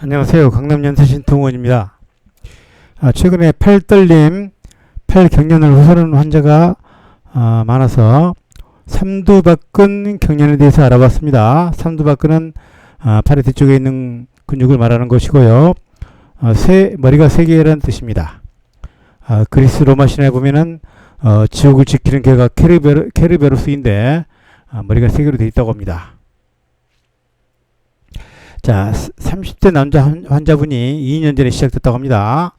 안녕하세요. 강남 연세 신통원입니다. 아, 최근에 팔 떨림, 팔 경련을 호소하는 환자가 아, 많아서 삼두박근 경련에 대해서 알아봤습니다. 삼두박근은 아, 팔의 뒤쪽에 있는 근육을 말하는 것이고요. 아, 세, 머리가 세 개라는 뜻입니다. 아, 그리스 로마 신화에 보면은 어, 지옥을 지키는 개가 케르베르, 케르베로스인데 아, 머리가 세 개로 되어 있다고 합니다. 자, 30대 남자 환- 환자분이 2년 전에 시작됐다고 합니다.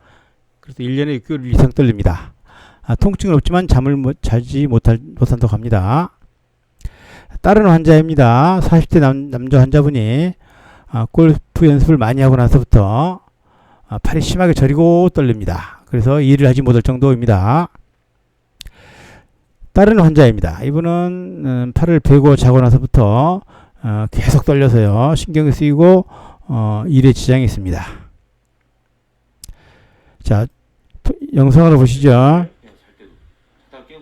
그래서 1년에 6개월 이상 떨립니다. 아, 통증은 없지만 잠을 못, 자지 못할, 못한다고 합니다. 다른 환자입니다. 40대 남, 남자 환자분이 아, 골프 연습을 많이 하고 나서부터 아, 팔이 심하게 저리고 떨립니다. 그래서 일을 하지 못할 정도입니다. 다른 환자입니다. 이분은 음, 팔을 베고 자고 나서부터 어, 계속 떨려서요. 신경이 쓰이고 어, 일에 지장이 있습니다. 자, 프- 영상으로 보시죠. 그냥 잘 때도 자다 깨고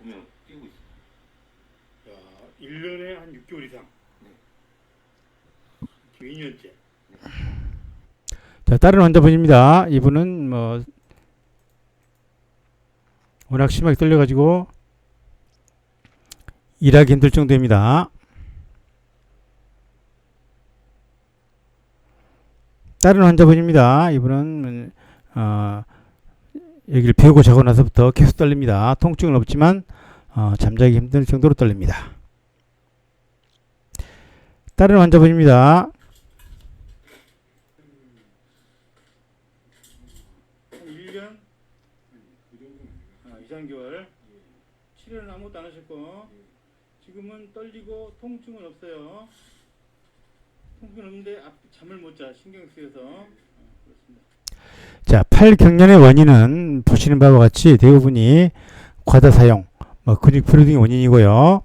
보면 뛰고 있어. 1년에 한 6개월 이상. 지금 2년째. 자, 다른 환자분입니다. 이분은 뭐 워낙 심하게 떨려가지고 일하기 힘들 정도입니다. 다른 환자분입니다. 이분은 어, 여기를 베고 자고 나서부터 계속 떨립니다. 통증은 없지만 어, 잠자기 힘들 정도로 떨립니다. 다른 환자분입니다. 한 1년? 아, 2, 3개월. 치료는 아무것도 안 하셨고, 지금은 떨리고 통증은 없어요. 통증은 없는데 앞, 잠을 못 자, 신경 쓰여서. 아, 그렇습니다. 자, 팔 경련의 원인은 보시는 바와 같이 대부분이 과다 사용, 뭐 근육 피로 등이 원인이고요.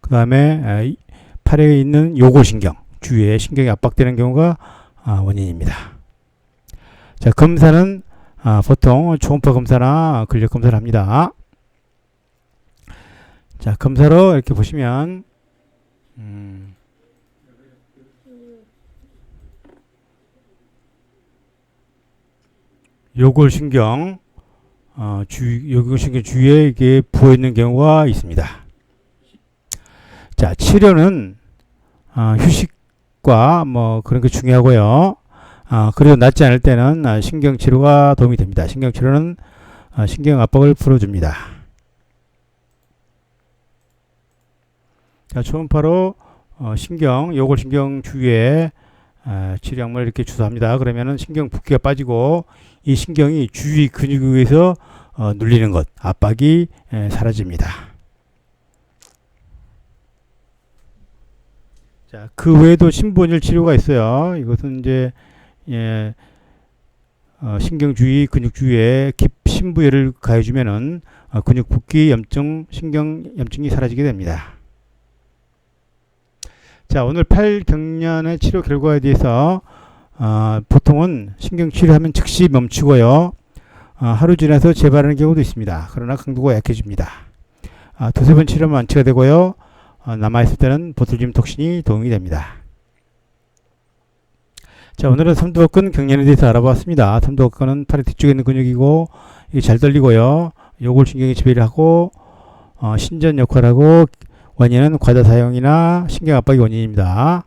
그 다음에 팔에 있는 요골신경 주위에 신경이 압박되는 경우가 아, 원인입니다. 자, 검사는 아, 보통 초음파 검사나 근력 검사를 합니다. 자, 검사로 이렇게 보시면 음, 요골신경 어, 주 요골신경 주위에 이게 부어 있는 경우가 있습니다. 자 치료는 어, 휴식과 뭐 그런 게 중요하고요. 아 그리고 낫지 않을 때는 아, 신경 치료가 도움이 됩니다. 신경 치료는 아, 신경 압박을 풀어줍니다. 자 초음파로 어, 신경 요골신경 주위에 아, 치료약물 이렇게 주사합니다. 그러면은 신경 붓기가 빠지고 이 신경이 주위 근육에 의해서 어, 눌리는 것, 압박이 에, 사라집니다. 자, 그 외에도 신부원일 치료가 있어요. 이것은 이제 예, 어, 신경 주위, 근육 주위에 깊 신부열을 가해주면은 어, 근육 붓기, 염증, 신경 염증이 사라지게 됩니다. 자, 오늘 팔 경련의 치료 결과에 대해서 아, 보통은 신경 치료하면 즉시 멈추고요. 아, 하루 지나서 재발하는 경우도 있습니다. 그러나 강도가 약해집니다. 아, 두세 번 치료하면 완치가 되고요. 아, 남아있을 때는 보툴륨 톡신이 도움이 됩니다. 자, 오늘은 삼두박근 경련에 대해서 알아봤습니다. 삼두박근은 팔의 뒤쪽에 있는 근육이고, 이게 잘 떨리고요. 요골신경이 지배를 하고, 어, 신전 역할하고, 원인은 과다 사용이나 신경 압박이 원인입니다.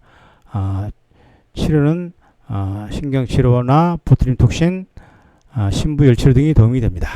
아, 치료는 아, 신경 치료나 보트림 톡신, 아, 신부열 치료 등이 도움이 됩니다.